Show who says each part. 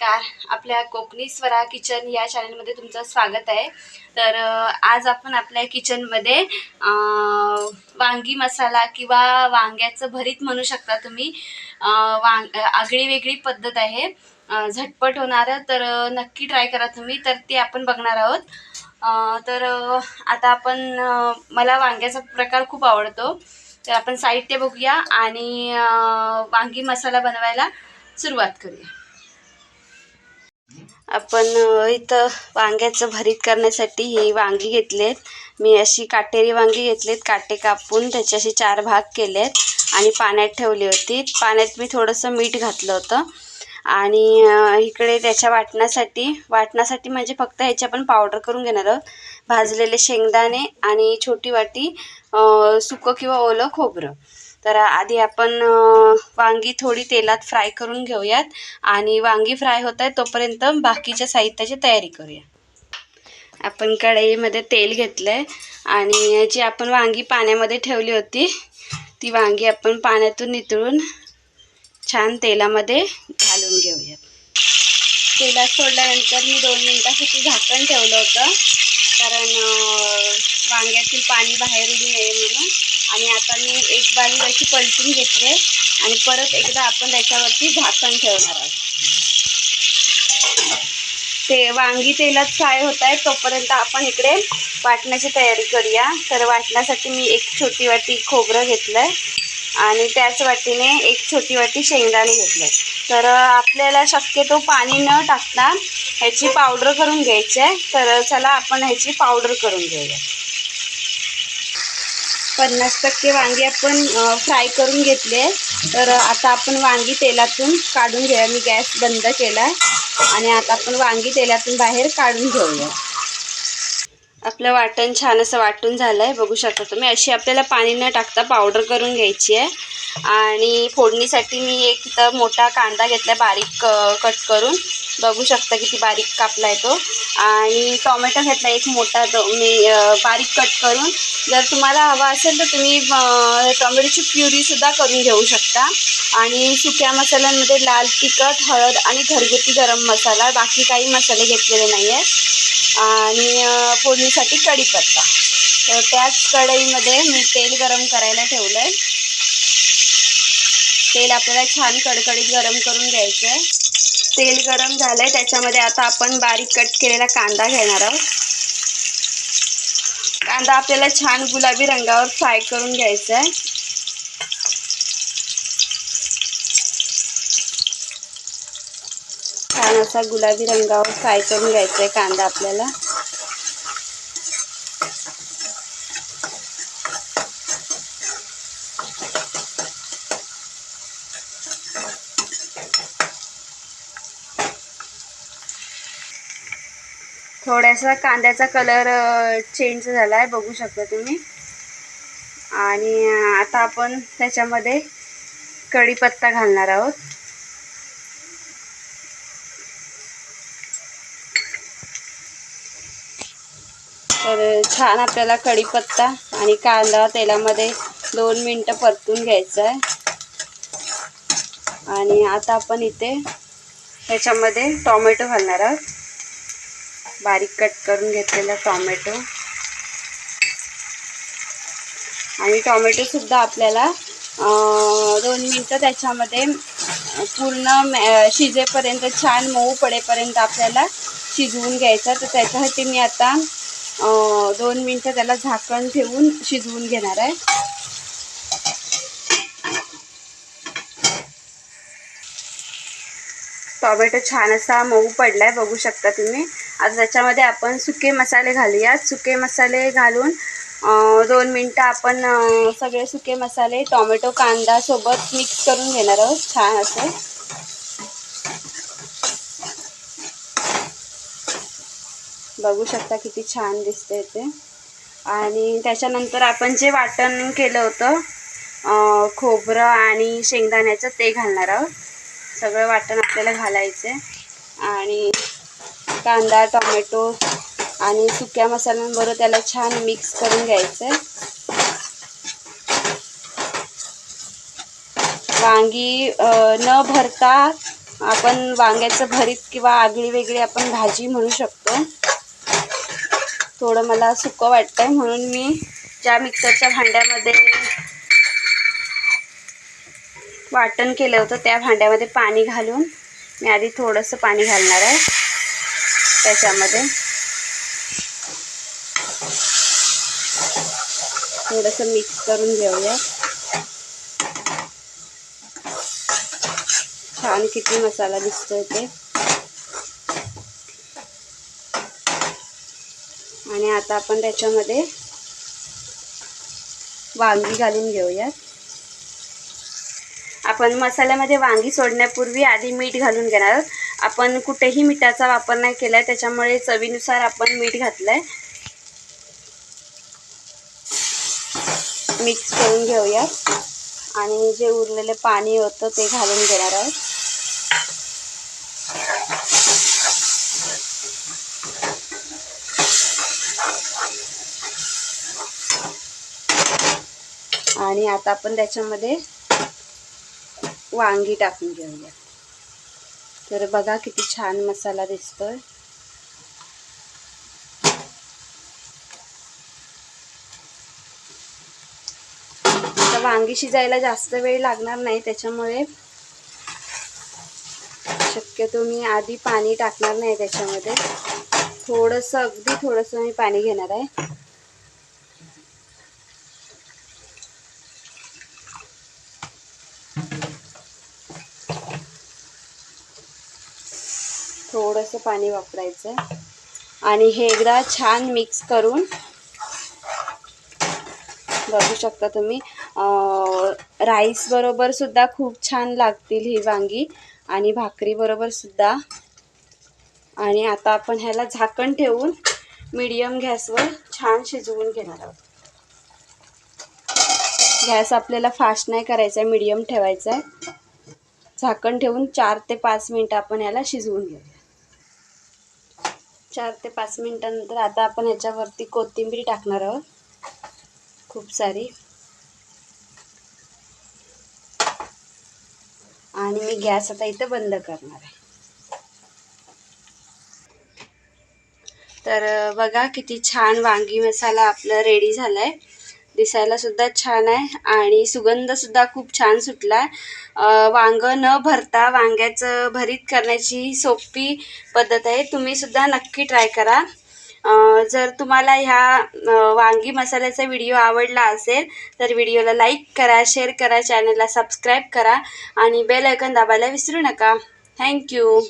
Speaker 1: नमस्कार. आपल्या कोकणी स्वरा किचन या चॅनलमध्ये तुमचं स्वागत आहे. तर आज आपण आपल्या किचनमध्ये वांगी मसाला किंवा वांग्याचं भरीत म्हणू शकता तुम्ही. वांग आगळी वेगळी पद्धत आहे. झटपट होणारं तर नक्की ट्राय करा तुम्ही. तर ते आपण बघणार आहोत. तर आता आपण मला वांग्याचा प्रकार खूप आवडतो. तर आपण साहित्य बघूया आणि वांगी मसाला बनवायला सुरुवात करूया. आपण इथं वांग्याचं भरीत करण्यासाठी ही वांगी घेतलेत. मी अशी काटेरी वांगी घेतलीत काटे कापून त्याचे असे चार भाग केलेत आणि पाण्यात ठेवली होती. पाण्यात मी थोडंसं मीठ घातलं होतं. आणि इकडे त्याच्या वाटण्यासाठी वाटण्यासाठी म्हणजे फक्त ह्याची आपण पावडर करून घेणार आहोत. भाजलेले शेंगदाणे आणि छोटी वाटी सुकं किंवा ओलं खोबरं. तर आधी आपण वांगी थोडी तेलात फ्राय करून घेऊयात. आणि वांगी फ्राय होत आहे तोपर्यंत बाकीच्या साहित्याची तयारी करूया. आपण कढईमध्ये तेल घेतलं आहे आणि जी आपण वांगी पाण्यामध्ये ठेवली होती ती वांगी आपण पाण्यातून नितळून छान तेलामध्ये घालून घेऊयात. तेलात सोडल्यानंतर मी दोन मिनटासाठी झाकण ठेवलं होतं. कारण वांग्यातील पाणी बाहेर उडू नये म्हणून. आणि आता मी एक बाजू त्याची पलटून घेतले आणि परत एकदा आपण त्याच्यावरती झाकण ठेवणार आहोत ते वांगी तेलात फ्राय होत आहे तोपर्यंत आपण इकडे वाटण्याची तयारी करूया. तर वाटण्यासाठी मी एक छोटी वाटी खोबरं घेतलं आहे आणि त्याच वाटीने एक छोटी वाटी शेंगदाणे घेतले तर आपल्याला शक्यतो पाणी न टाकता ह्याची पावडर करून घ्यायची आहे. तर चला आपण ह्याची पावडर करून घेऊया. पन्नास टक्के वांगी आपण फ्राय करून घेतले तर आता आपण वांगी तेलातून काढून घेऊया. मी गॅस बंद केला आहे. आणि आता आपण वांगी तेलातून बाहेर काढून घेऊया. आपलं वाटण छान असं वाटून झालं आहे बघू शकता तुम्ही अशी आपल्याला पाणी न टाकता पावडर करून घ्यायची आहे. आणि फोडणीसाठी मी एक इथं मोठा कांदा घेतला बारीक कट करून. बघू शकता किती बारीक कापला आहे तो. आणि टोमॅटो घेतला एक मोठा तो मी बारीक कट करून. जर तुम्हाला हवा असेल तर तुम्ही टॉमॅटोची प्युरीसुद्धा करून घेऊ शकता. आणि सुक्या मसाल्यांमध्ये लाल तिखट हळद आणि घरगुती गरम मसाला. बाकी काही मसाले घेतलेले नाही आहेत आणि फोडणीसाठी कढीपत्ता. तर त्याच कढईमध्ये मी तेल गरम करायला ठेवलं आहे तेल आपल्याला छान कडकडीत गरम करून घ्यायचं आहे तेल गरम झालं आहे त्याच्यामध्ये आता आपण बारीक कट केलेला कांदा घेणार आहोत. कांदा आपल्याला छान गुलाबी रंगावर फ्राय करून घ्यायचा आहे. छान असा गुलाबी रंगावर फ्राय करून घ्यायचा आहे कांदा आपल्याला. थोडासा कांद्याचा कलर चेंज झाला आहे बघू शकता तुम्ही. आणि आता आपण त्याच्यामध्ये कढीपत्ता घालणार आहोत. तर छान आपल्याला कढीपत्ता आणि कांदा तेलामध्ये दोन मिनटं परतून घ्यायचं आहे. आणि आता आपण इथे त्याच्यामध्ये टॉमॅटो घालणार आहोत. बारीक कट करून घेतलेला टॉमॅटो. आणि टॉमॅटोसुद्धा आपल्याला दोन मिनटं त्याच्यामध्ये पूर्ण मॅ- शिजेपर्यंत छान मऊ पडेपर्यंत आपल्याला शिजवून घ्यायचा. तर त्याच्यासाठी मी आता दोन मिनटं त्याला झाकण ठेवून शिजवून घेणार आहे. टॉमॅटो छान असा मऊ पडलाय बघू शकता तुम्ही. आता त्याच्यामध्ये आपण सुके मसाले घालूयात. सुके मसाले घालून दोन मिनटं आपण सगळे सुके मसाले टॉमॅटो कांदा सोबत मिक्स करून घेणार आहोत. छान असे. बघू शकता किती छान दिसते ते. आणि त्याच्यानंतर आपण जे वाटण केलं होतं खोबरं आणि शेंगदाण्याचं ते घालणार आहोत. सगळं वाटण आपल्याला घालायचं आहे आणि कांदा टोमॅटो आणि सुक्या मसाल्यांबरोबर त्याला छान मिक्स करून घ्यायचं वांगी न भरता आपण वांग्याचं भरीत किंवा आगळी वेगळी आपण भाजी म्हणू शकतो. थोडं मला सुकं वाटतंय म्हणून मी ज्या मिक्सरच्या भांड्यामध्ये वाटण केलं होतं त्या भांड्यामध्ये पाणी घालून. मी आधी थोडंसं पाणी घालणार आहे. त्याच्यामध्ये. थोडंसं मिक्स करून घेऊया. छान किती मसाला दिसतोय ते. आणि आता आपण त्याच्यामध्ये वांगी घालून घेऊयात. आपण मसाल्यामध्ये वांगी सोडण्यापूर्वी आधी मीठ घालून घेणार आहोत. आपण कुठेही मिठाचा वापर नाही केला आहे त्याच्यामुळे चवीनुसार आपण मीठ घातलं आहे मिक्स करून घेऊया आणि जे उरलेले पाणी होतं ते घालून घेणार आहोत. आणि आता आपण त्याच्यामध्ये वांगी टाकून घेऊया. तर बघा किती छान मसाला दिसतोय. आता वांगी शिजायला जास्त वेळ लागणार नाही त्याच्यामुळे शक्यतो मी आधी पाणी टाकणार नाही त्याच्यामध्ये. थोडंसं अगदी थोडंसं मी पाणी घेणार आहे. थोडंसं पाणी वापरायचं. आणि हे एकदा छान मिक्स करून बघू शकता तुम्ही. राईस बरोबर सुद्धा खूप छान लागतील ही वांगी. आणि भाकरी बरोबर सुद्धा. आणि आता आपण ह्याला झाकण ठेवून मीडियम गॅसवर छान शिजवून घेणार आहोत. गॅस आपल्याला फास्ट नाही करायचा आहे मीडियम ठेवायचा आहे. झाकण ठेवून चार ते पाच मिनटं आपण याला शिजवून घेऊया. चार ते पाच मिनटानंतर आता आपण याच्यावरती कोथिंबीर टाकणार आहोत. खूप सारी. आणि मी गॅस आता इथं बंद करणार आहे. तर बघा किती छान वांगी मसाला आपला रेडी झाला आहे दिसायला सुद्धा छान आहे आणि सुगंध सुद्धा खूप छान सुटला आहे वांग न भरता वांग्याचं भरीत करण्याची सोपी पद्धत आहे. तुम्ही सुद्धा नक्की ट्राय करा. जर तुम्हाला ह्या वांगी मसाल्याचा व्हिडिओ आवडला असेल तर व्हिडिओला लाईक करा शेअर करा चॅनलला सबस्क्राईब करा आणि बेल आयकन दाबायला विसरू नका. थँक्यू